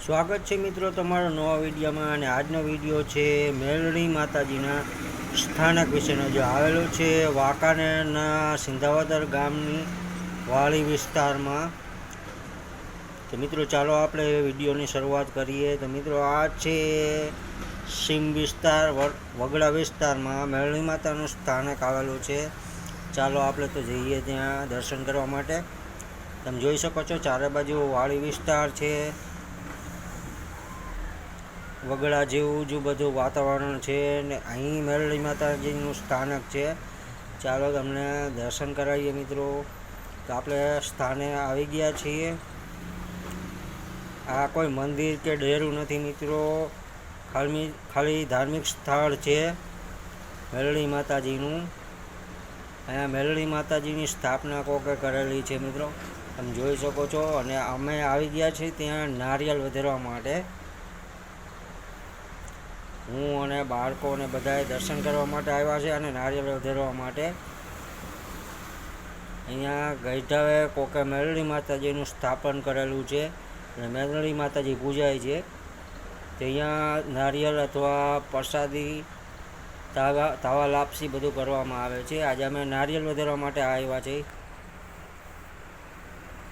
સ્વાગત છે મિત્રો તમારો નવા વિડીયોમાં અને આજનો વીડિયો છે મેલડી માતાજીના સ્થાનક વિશેનો. જે આવેલો છે વાંકાનેરના સિંધાવદર ગામની વાળી વિસ્તારમાં. તો મિત્રો ચાલો આપણે વિડીયોની શરૂઆત કરીએ. તો મિત્રો આ છે સીમ વિસ્તાર વગડા વિસ્તારમાં મેલડી માતાનું સ્થાનક આવેલું છે. ચાલો આપણે તો જઈએ ત્યાં દર્શન કરવા માટે. તમે જોઈ શકો છો ચારે બાજુ વાળી વિસ્તાર છે. વગડા જેવું જ બધું વાતાવરણ છે ને અહીં મેરળી માતાજીનું સ્થાનક છે. ચાલો તમને દર્શન કરાવીએ મિત્રો. તો આપણે સ્થાને આવી ગયા છીએ. આ કોઈ મંદિર કે ડેરું નથી મિત્રો. ખાલી ખાલી ધાર્મિક સ્થળ છે મેરળી માતાજીનું. અહીંયા મેલડી માતાજીની સ્થાપના કોકે કરેલી છે મિત્રો. તમે જોઈ શકો છો અને અમે આવી ગયા છીએ ત્યાં નારિયેલ વધારવા માટે. હું અને બાળકો અને બધાએ દર્શન કરવા માટે આવ્યા છે અને નારિયેળ વધેરવા માટે. અહીંયા ગઈઢાવે કોકે મેરળી માતાજીનું સ્થાપન કરેલું છે અને મેરળી માતાજી પૂજાય છે. તો અહીંયા નારિયેળ અથવા પ્રસાદી, તાવા તાવા લાપસી બધું કરવામાં આવે છે. આજે અમે નારિયેળ વધારવા માટે આવ્યા છે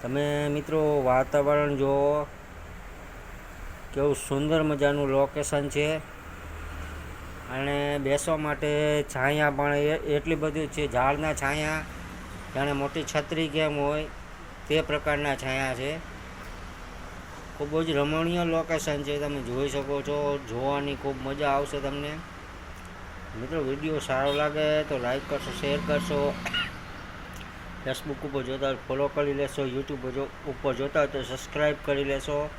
તમે મિત્રો વાતાવરણ જુઓ, કેવું સુંદર મજાનું લોકેશન છે. અને બેસવા માટે છાયા પણ એટલી બધી છે, ઝાડના છાયા, જાણે મોટી છત્રી કેમ હોય, તે પ્રકારના છાયા છે. ખૂબ જ રમણીય લોકેશન છે, તમે જોઈ શકો છો, જોવાની ખૂબ મજા આવશે તમને. મિત્રો, વીડિયો સારો લાગે તો લાઈક કરશો શેર કરશો. ફેસબુક ઉપર જોતા ફોલો કરી લેશો યુટ્યુબ ઉપર જોતા તો સબસ્ક્રાઈબ કરી લેશો.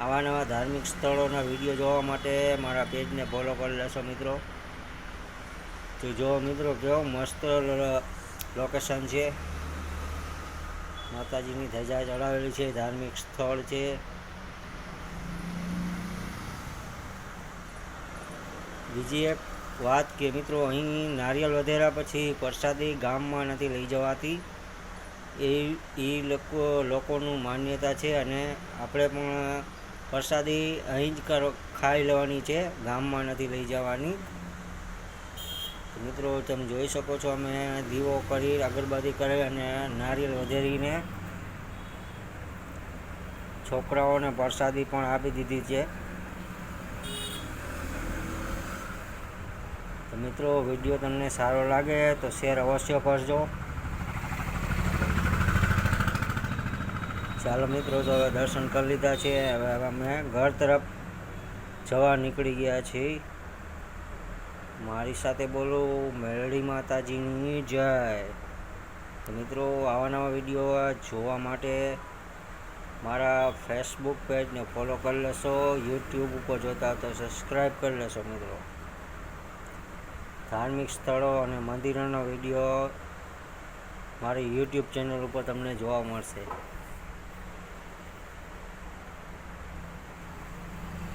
આવા નવા ધાર્મિક સ્થળોના વીડિયો જોવા માટે મારા પેજને ફોલો કરી લેશો મિત્રો. તો જો મિત્રો કેવો મસ્ત લોકેશન છે. માતાજીની ધજા ચડાવેલી છે, ધાર્મિક સ્થળ છે. બીજી એક વાત કે મિત્રો, અહીં નારિયેળ વધેરા પછી પ્રસાદી ગામમાં નથી લઈ જવાતી. એ એ લોકો, લોકોનું માન્યતા છે અને આપણે પણ પ્રસાદી અહીં જ કરો, ખાઈ લેવાની છે, ગામમાં નથી લઈ જવાની. મિત્રો, તમે જોઈ શકો છો, અમે દીવો કરી, અગરબત્તી કરી અને નારિયેળ વધેરીને છોકરાઓને પ્રસાદી પણ આપી દીધી છે. તો મિત્રો, વીડિયો તમને સારો લાગે તો શેર અવશ્ય કરજો. ચાલો મિત્રો, તો હવે દર્શન કરી લીધા છે. હવે અમે ઘર તરફ જવા નીકળી ગયા છીએ. મારી સાથે બોલો, મેલડી માતાજીની જય. મિત્રો, આવા નવા વીડિયો જોવા માટે મારા ફેસબુક પેજને ફોલો કરી લેશો. યુટ્યુબ ઉપર જોતા તો સબસ્ક્રાઈબ કરી લેશો મિત્રો. ધાર્મિક સ્થળો અને મંદિરોનો વીડિયો મારી યુટ્યુબ ચેનલ ઉપર તમને જોવા મળશે.